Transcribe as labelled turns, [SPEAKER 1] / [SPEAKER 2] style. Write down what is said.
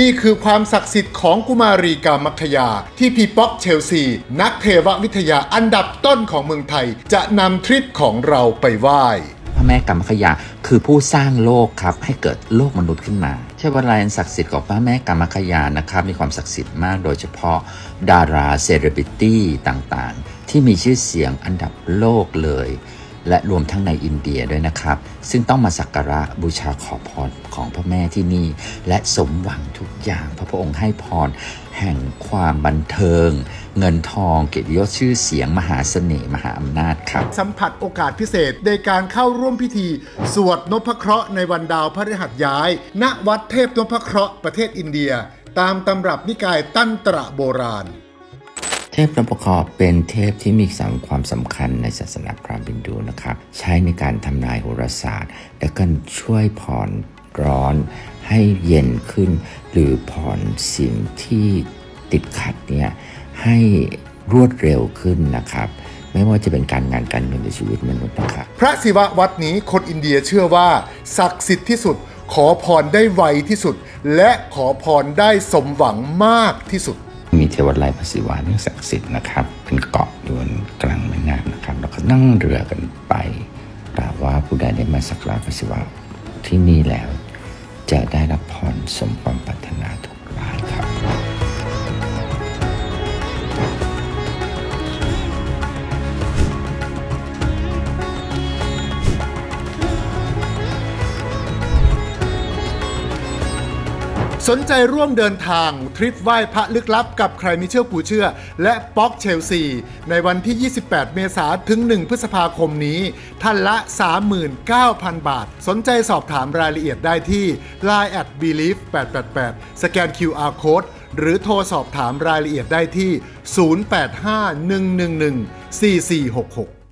[SPEAKER 1] นี่คือความศักดิ์สิทธิ์ของกุมารีกามัคคยา ที่พีป๊อกเชลซี นักเทววิทยาอันดับต้นของเมืองไทย จะนำทริปของเราไปไหว้
[SPEAKER 2] พระแม่กรรมขยาคือผู้สร้างโลกครับให้เกิดโลกมนุษย์ขึ้นมาใช่ว่าลายศักดิ์สิทธิ์ของพระแม่กรรมขยานะครับมีความศักดิ์สิทธิ์มากโดยเฉพาะ ดาราเซเลบริตี้ต่างๆ ที่มีชื่อเสียงอันดับโลกเลย และรวมทั้งในอินเดียด้วยนะครับ ซึ่งต้องมาสักการะบูชาขอพรของพระแม่ที่นี่ และสมหวังทุกอย่างพระพระองค์ให้พร แห่งความบันเทิง เงินทองเกียรติยศชื่อเสียงมหาเสน่ห์มหาอำนาจครับ
[SPEAKER 1] สัมผัสโอกาสพิเศษในการเข้าร่วมพิธี สวดนพเคราะห์ในวันดาวพฤหัสย้าย ณวัดเทพนพเคราะห์ประเทศอินเดีย ตามตำรับนิกายตั้นตระโบราณ
[SPEAKER 2] เทพนพเคราะห์เป็นเทพที่มีสัมความสำคัญในศาสนาพราหมณ์ฮินดูนะครับ ใช้ในการทำนายโหราศาสตร์ และก็ช่วยผ่อนร้อนให้เย็นขึ้น หรือผ่อนสิ่งที่ติดขัดเนี่ยให้รวดเร็วขึ้นนะครับ ไม่ว่าจะเป็นการงานการเงินในชีวิตมนุษย์นะครับ
[SPEAKER 1] พระศิวะวัดนี้คนอินเดียเชื่อว่าศักดิ์สิทธิ์ที่สุด ขอพรได้ไวที่สุด และขอพรได้สมหวังมากที่สุด
[SPEAKER 2] เทวไลพระศิวะนี่ศักดิ์สิทธิ์นะครับ เป็นเกาะอยู่บนกลางแม่น้ำนะครับ แล้วก็นั่งเรือกันไปกล่าวว่าผู้ใดได้มาสักการะพระศิวะที่นี่แล้ว จะได้รับพรสมความ
[SPEAKER 1] สนใจร่วมเดินทางทริปไหว้พระลึกลับกับใครมีเชื่อผู้เชื่อ และป๊อกเชลซี ในวันที่ 28 เมษายนถึง 1 พฤษภาคมนี้ ท่านละ 39,000 บาท สนใจสอบถามรายละเอียดได้ที่ line at believe 888สแกน QR code หรือโทรสอบถามรายละเอียดได้ที่ 085 111 4466